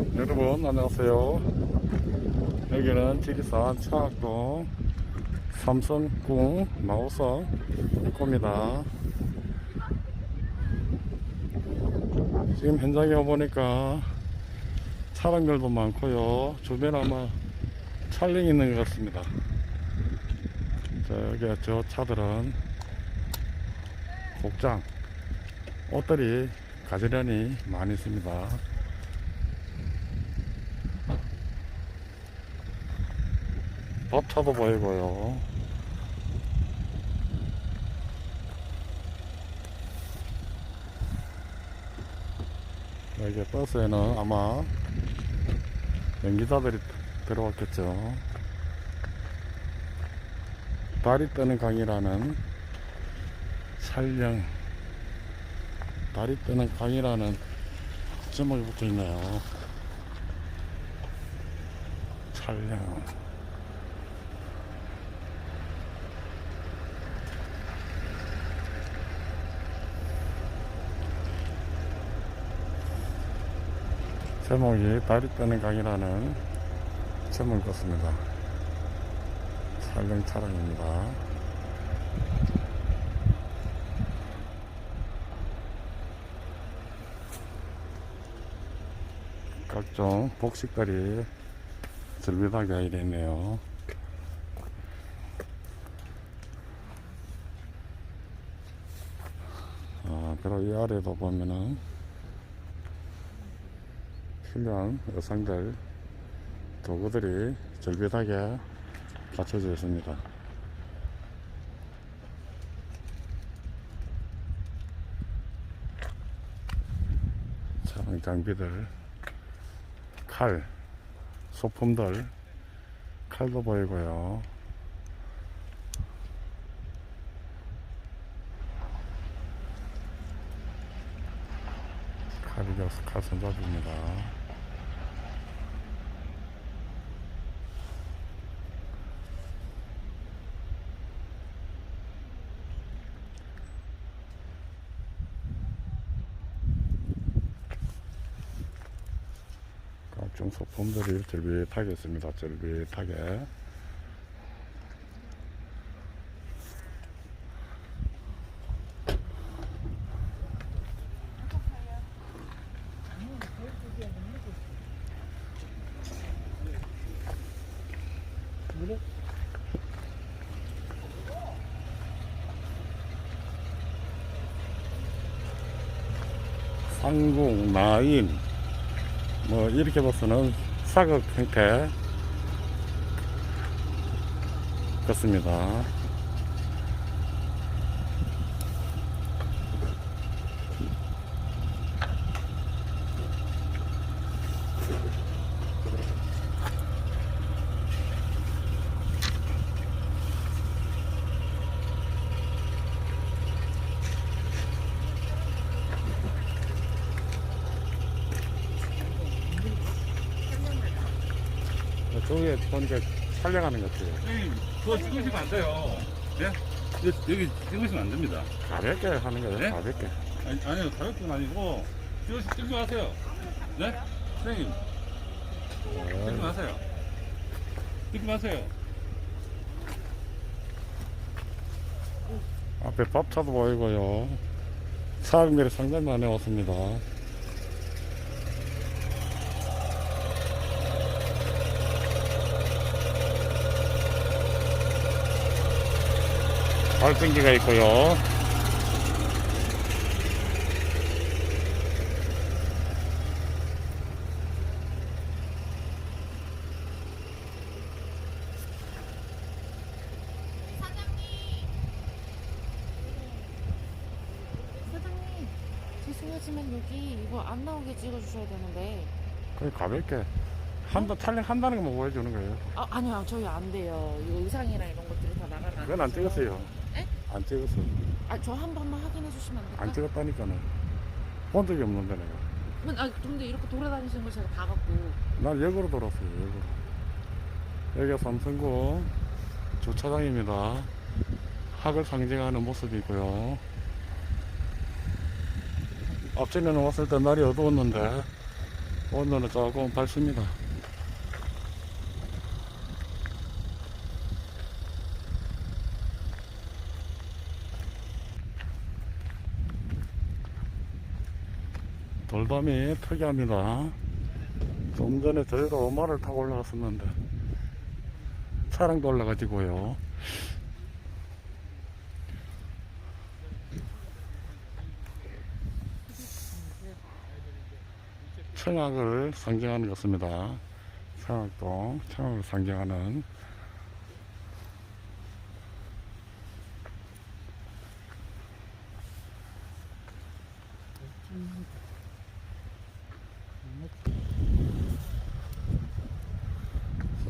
여러분 안녕하세요. 여기는 지리산 차학동 삼성궁 마오성 입구입니다. 지금 현장에 와보니까 차량들도 많고요. 주변 아마 촬영이 있는 것 같습니다. 저기 저 차들은 복장 옷들이 가지런히 많이 있습니다 법차도 보이고요. 여기 버스에는 아마 연기자들이 들어왔겠죠. 달이 뜨는 강이라는 촬영, 달이 뜨는 강이라는 제목이 붙어 있네요. 촬영. 제목이 달이 뜨는 강이라는 제목을 껐습니다. 촬영 차량입니다. 각종 복식들이 절비하게 이래 있네요. 아, 그리고 이 아래도 보면은 훌륭한 여성들 도구들이 절비하게 갖춰져 있습니다. 장비들, 칼, 소품들, 칼도 보이고요. 칼이 여기서 칼 손잡이입니다. 소품들이 절비타게 있습니다. 절비타게. 상궁, 나인, 뭐 이렇게 봐서는 사극 형태 같습니다. 저기에 보니까 촬영하는 것 같아요. 선생님, 그거 찍으시면 안 돼요. 네? 여기, 여기 찍으시면 안 됩니다. 가볍게 하는 거예요. 네? 가볍게. 아니, 아니요, 가격은 아니고, 찍으시, 찍지 마세요. 네? 선생님, 찍지 네. 마세요. 찍지 마세요. 앞에 밥차도 보이고요. 사람들이 상당히 많이 왔습니다. 발전기가 있고요. 사장님 죄송하지만 여기 이거 안 나오게 찍어주셔야 되는데 그냥 가볍게 한다 촬영한다는 것만 보여주는 거예요. 아 아니요 저희 안 돼요 이거 의상이랑 이런 것들이 다 나가면 그건 안 찍었어요. 네? 안 찍었어. 아 저 한 번만 확인해 주시면 안 안 될까요? 찍었다니까는. 본 적이 없는데 내가. 면, 아 근데 이렇게 돌아다니시는 걸 제가 봐갖고 난 역으로 돌았어요, 역으로. 여기가 삼성구 주차장입니다. 학을 상징하는 모습이고요. 앞전에는 왔을 때 날이 어두웠는데 오늘은 조금 밝습니다. 돌담이 특이합니다. 좀 전에 저희도 오마를 타고 올라갔었는데 차량도 올라가지고요. 청학을 상징하는 것 같습니다. 청학동, 청학을 상징하는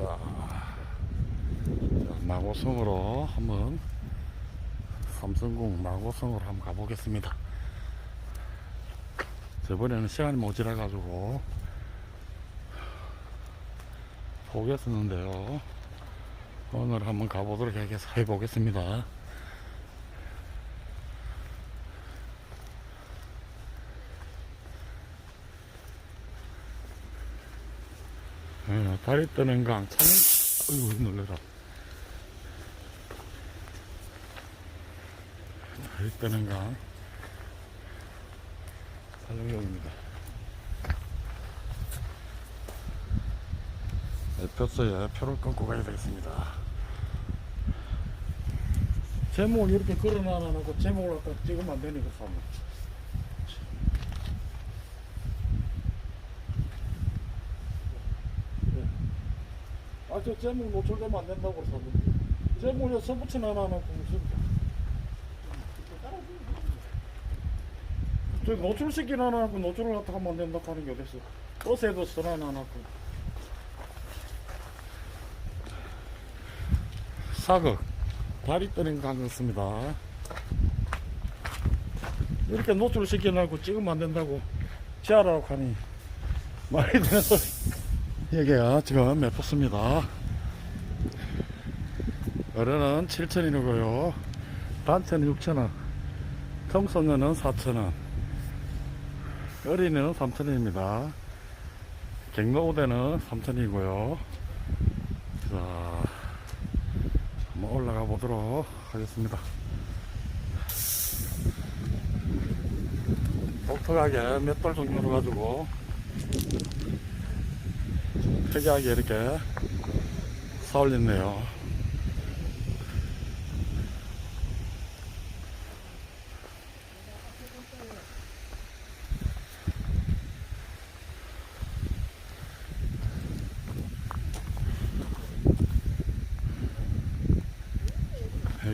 자, 자, 나고성으로 한번 삼성궁 나고성으로 한번 가보겠습니다. 저번에는 시간이 모자라 가지고 포기했었는데요. 오늘 한번 가보도록 해보겠습니다. 어, 다리 뜨는 강 촬영 어이구 놀래라 강 촬영용입니다. 표서에 표를 끊고 가야 되겠습니다. 제목을 이렇게 걸어놔놓고 제목을 갖다 찍으면 안 되니까 사람 아, 저 제목 노출되면 안 된다고 그래서. 제목에 서붙여 놔놓고 무슨. 저 노출시키 놔놓고 노출을 갖다 하면 안 된다 하는 게 어딨어. 버스에도 써놔놓고. 사극. 다리 뜨는 강 같습니다. 이렇게 노출을 시켜놓고 찍으면 안 된다고 지하라고 하니 말이 되는 소리. 여기가 지금 맵포스입니다. 어른은 7,000원이고요. 단체는 6,000원. 청소년은 4,000원. 어린이는 3,000원입니다. 갱노우대는 3,000원이고요. 자, 한번 올라가 보도록 하겠습니다. 독특하게 맷돌 종류로 가지고 특이하게 이렇게 사올렸네요.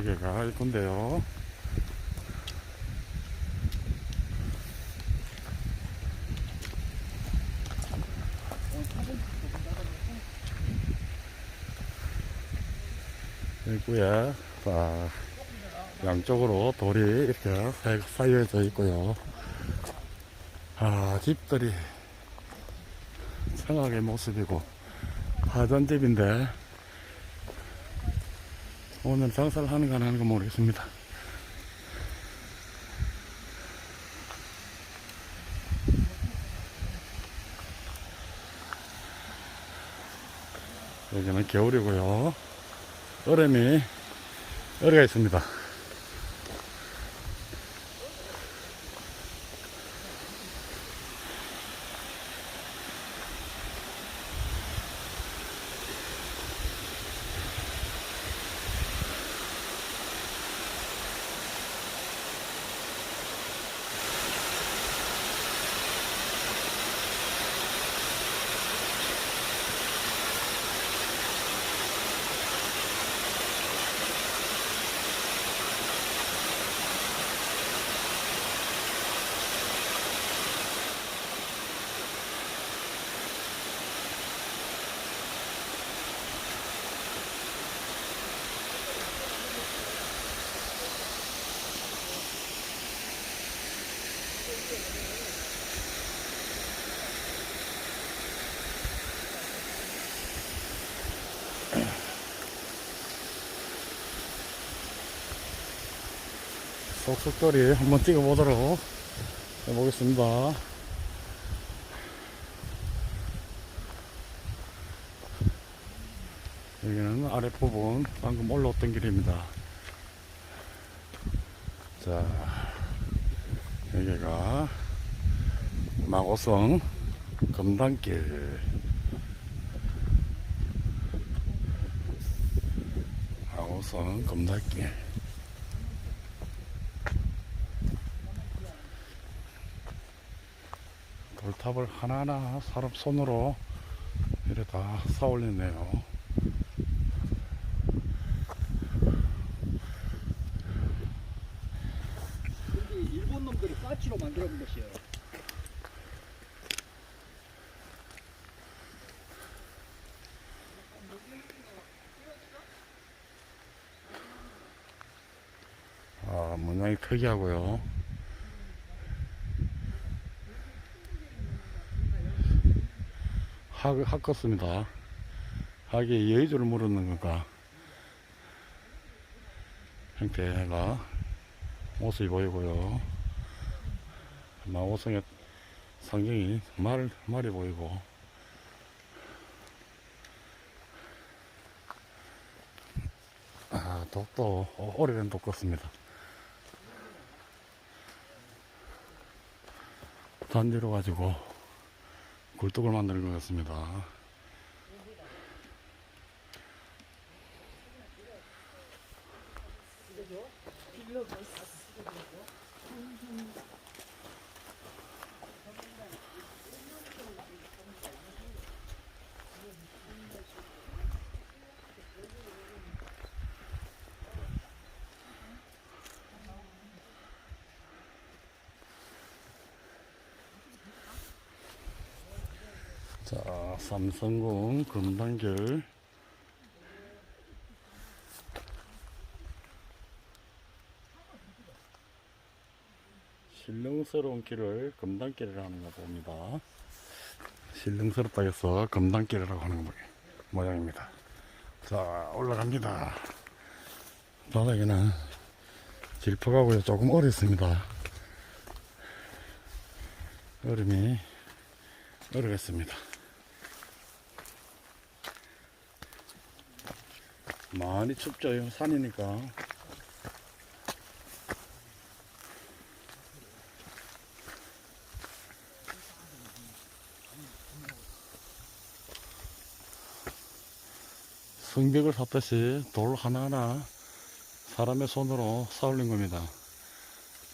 여기가 이건데요. 있고요. 자, 양쪽으로 돌이 이렇게 사- 쌓여져 있고요. 아, 집들이 청하게 모습이고, 하전집인데, 오늘 장사를 하는가 안 하는가 모르겠습니다. 여기는 겨울이고요. 얼음이 얼어가 있습니다. 적속거리 한번 찍어보도록 해보겠습니다. 여기는 아랫부분 방금 올라왔던 길입니다. 자, 여기가 마고성 금단길. 마고성 금단길. 돌탑을 하나하나 사람 손으로 이렇게 다 쌓아올렸네요. 근데 일본 놈들이 까치로 만들어 본 것이에요. 아, 문양이 특이하고요. 학, 학 같습니다. 학에 여의주를 물었는 건가. 형태가 모습이 보이고요. 마오성의 상징이 말, 말이 보이고. 아, 독도, 오- 오래된 독 같습니다. 단지로 가지고 굴뚝을 만드는 것 같습니다. 자, 삼성공 금단길 신릉스러운 길을 금단길이라는 거 봅니다. 신릉스럽다 해서 금단길이라고 하는 모- 모양입니다. 자, 올라갑니다. 바닥에는 질퍽하고요. 조금 얼었습니다. 얼음이 얼어겠습니다. 많이 춥죠. 산이니까. 성벽을 샀듯이 돌 하나하나 사람의 손으로 쌓을린 겁니다.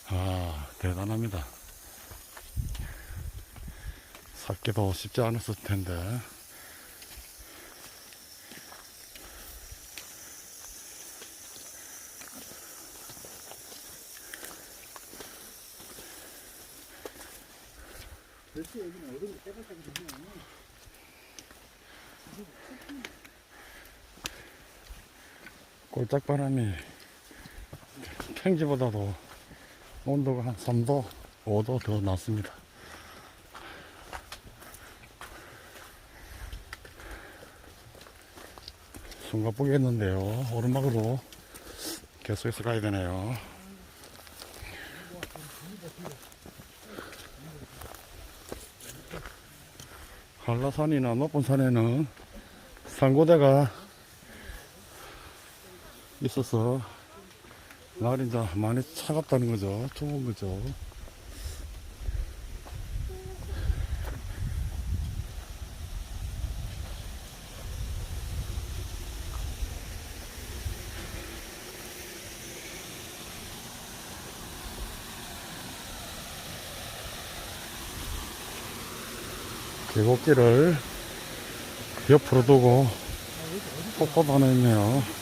아, 대단합니다. 쌓기도 쉽지 않았을 텐데. 벌써 여기는 얼음이 때가까지 되네. 꼴짝 바람이 평지보다도 온도가 한 3도, 5도 더 낮습니다. 숨가쁘겠는데요. 오르막으로 계속해서 가야 되네요. 한라산이나 높은 산에는 산고대가 있어서 날이 이제 많이 차갑다는 거죠. 추운 거죠. 계곡길을 옆으로 두고 폭포도 하나 있네요.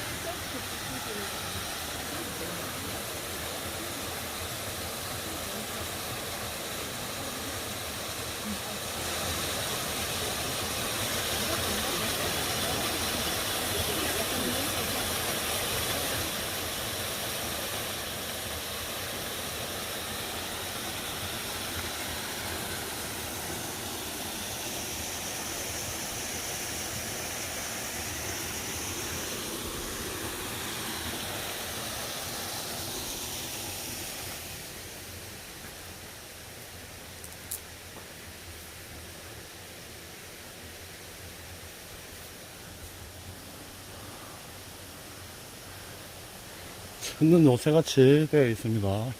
흔든 요새같이 되어 있습니다.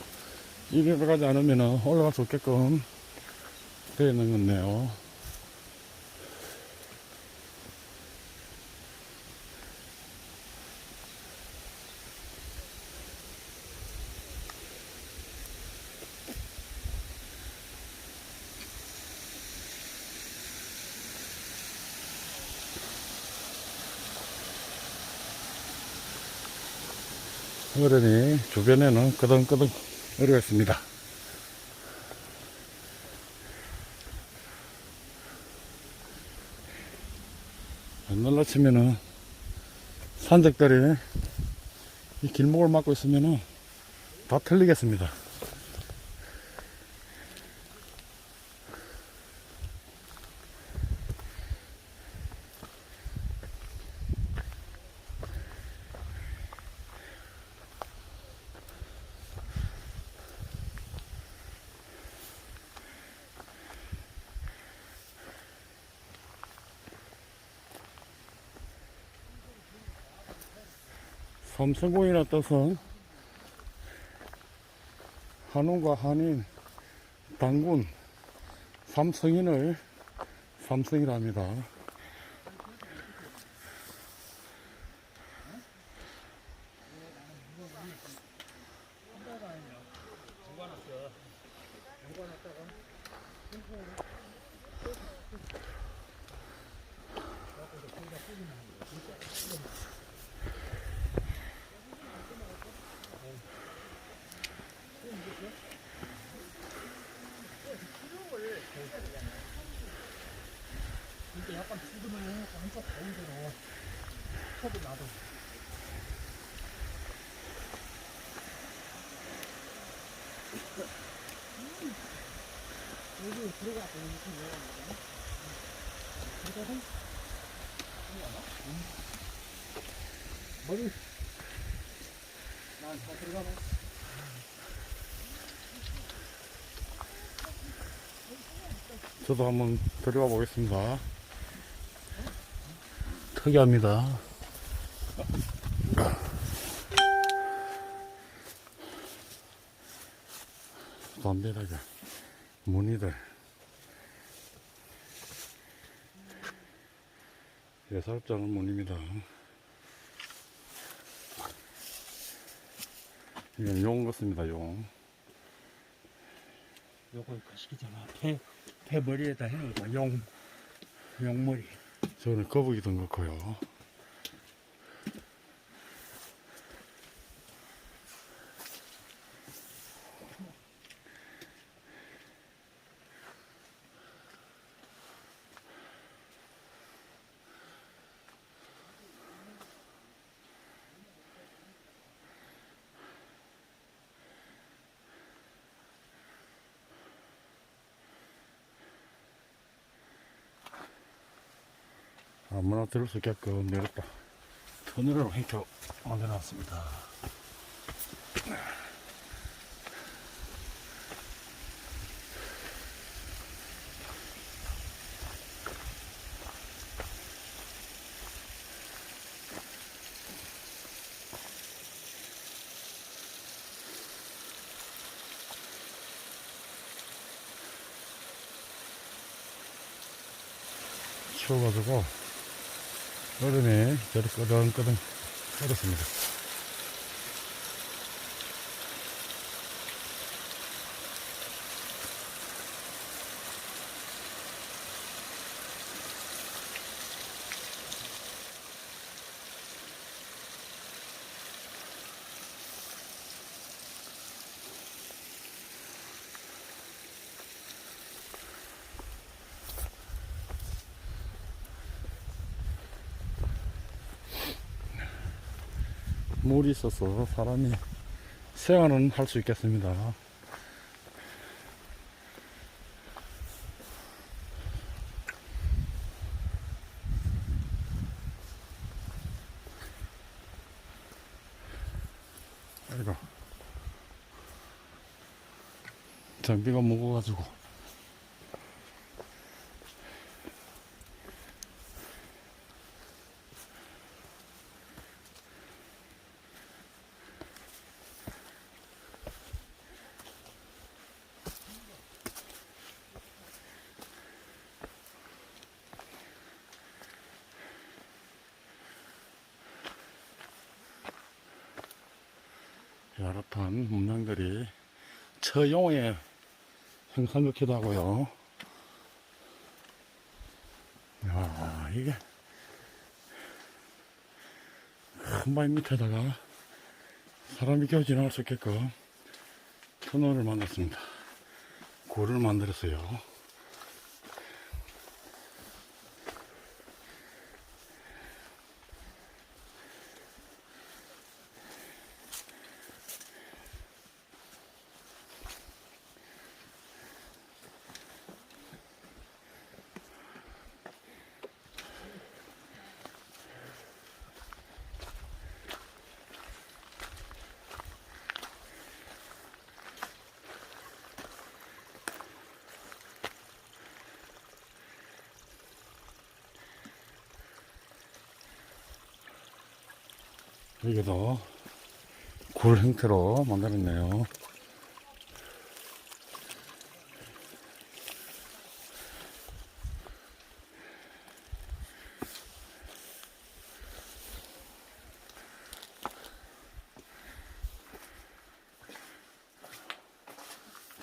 이리 들어가지 않으면 올라갈 수 없게끔 되어 있는 건데요. 어른이 주변에는 끄덕끄덕 거리고 있습니다. 옛날 아침에는 산적들이 이 길목을 막고 있으면은 다 틀리겠습니다. 섬성공이나 떠서 한원과 한인, 당군, 삼성인을 삼성이라 합니다. 근데 약간 죽으면 한쪽 가운데로 컵을 놔둬. 여기 들어가고 이렇게 내려가거든. 들어가서 머리 난다 들어가봐. 저도 한번 들어가 보겠습니다. 특이합니다. 담배라게 무늬들 예사롭지 무늬입니다. 이건 용 같습니다, 용. 요거 거시기잖아. 배, 배 머리에다 해놓고 용, 용머리. 저는 거북이 든 거고요. 아무나 들을 수 있게끔 내렸다. 터널을 이렇게 만들어놨습니다. 추워가지고 얼음에 저리 끄덩끄덩 얼었습니다. 물이 있어서 사람이 생활은 할 수 있겠습니다. 아이고. 장비가 무거워가지고. 야릇한 문양들이 처용에 형상 같기도 하고요. 야, 이게 큰 바위 밑에다가 사람이 겨우 지나갈 수 있게끔 터널을 만들었습니다. 고를 만들었어요. 여기도 굴 형태로 만들었네요.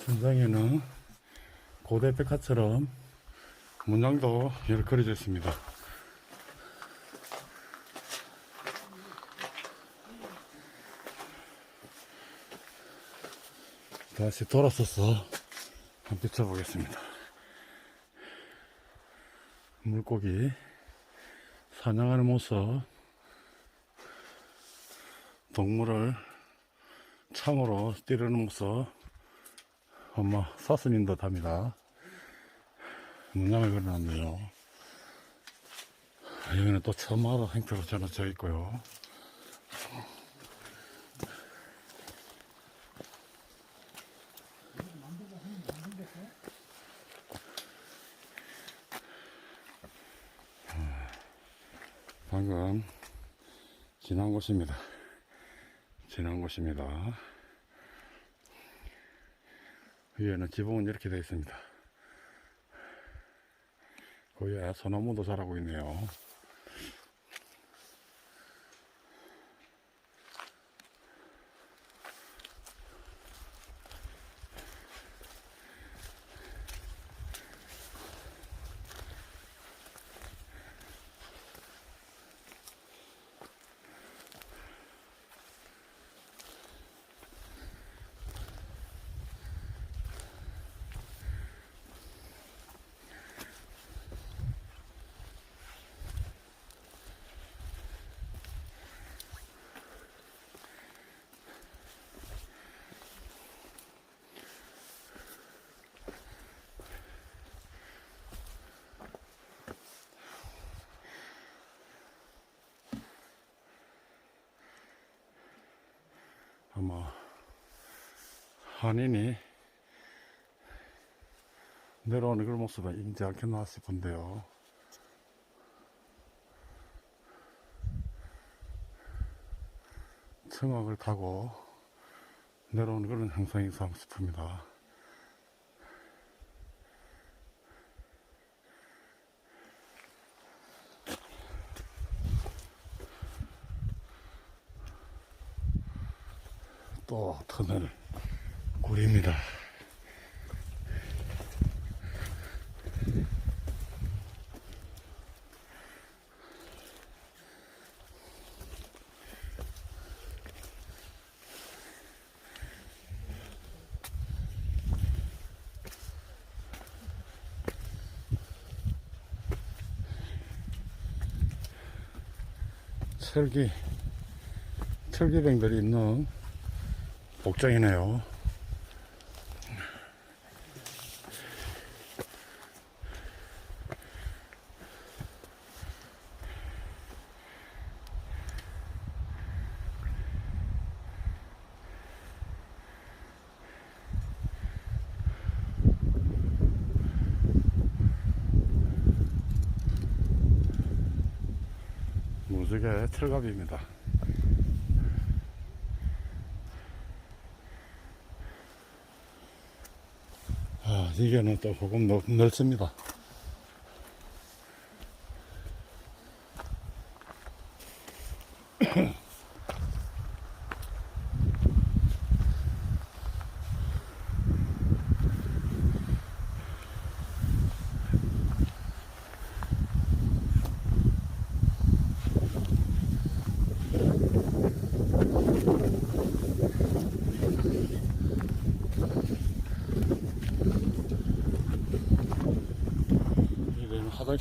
천장에는 고대 백화처럼 문양도 여러 그려져 있습니다. 다시 돌아서서 한번 비춰보겠습니다. 물고기 사냥하는 모습, 동물을 창으로 찌르는 모습, 엄마 사슴인 듯 합니다. 문양을 그려놨네요. 여기는 또 처마다 형태로 전해져 있고요. 방금 지난 곳입니다. 지난 곳입니다. 위에는 지붕은 이렇게 되어 있습니다. 그 위에 소나무도 자라고 있네요. 아마 한인이 내려오는 그런 모습을 인지 않겠나 싶은데요. 청악을 타고 내려오는 그런 형상이상 싶습니다. 또 터널 굴입니다. 철기, 철기뱅들이 있는 복장이네요. 무지개 철갑입니다. 아, 이게는 또 조금 넓, 넓습니다.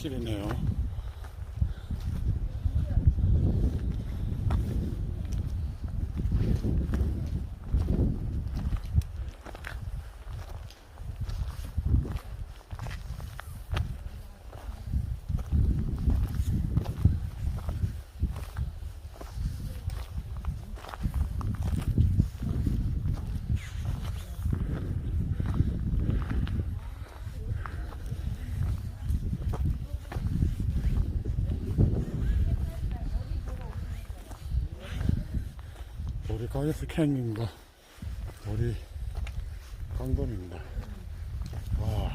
화장실 가게스 캔입니다. 우리 강동입니다. 와.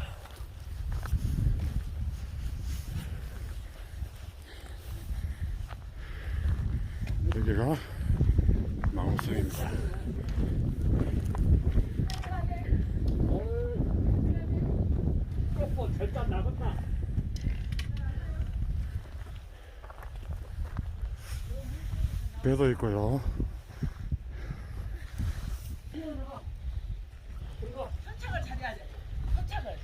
여기가 나갔다. 배도 있고요. 현착을 잘해야 돼. 현착을.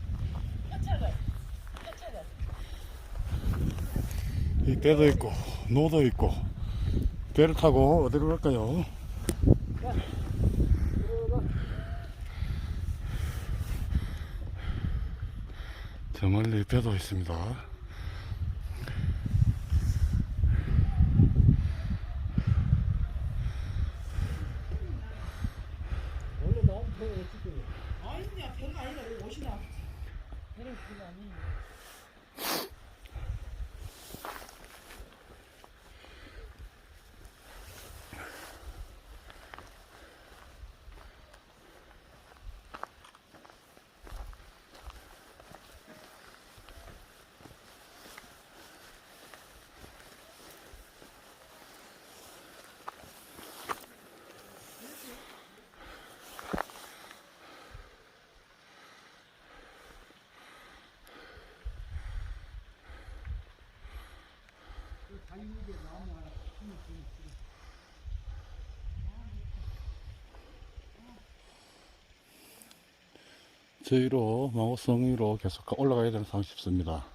현착을. 현착을. 이 배도 있고 노도 있고 배를 타고 어디로 갈까요? 저 멀리 배도 있습니다. 아니야, 배가 아니라 여기 옷이나. 배를 그게 아니. 저희로 망호성으로 계속 올라가야 되는 상황 싶습니다.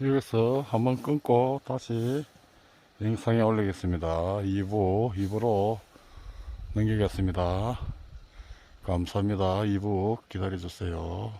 여기서 한번 끊고 다시 영상에 올리겠습니다. 2부, 2부로 넘기겠습니다. 감사합니다. 2부 기다려주세요.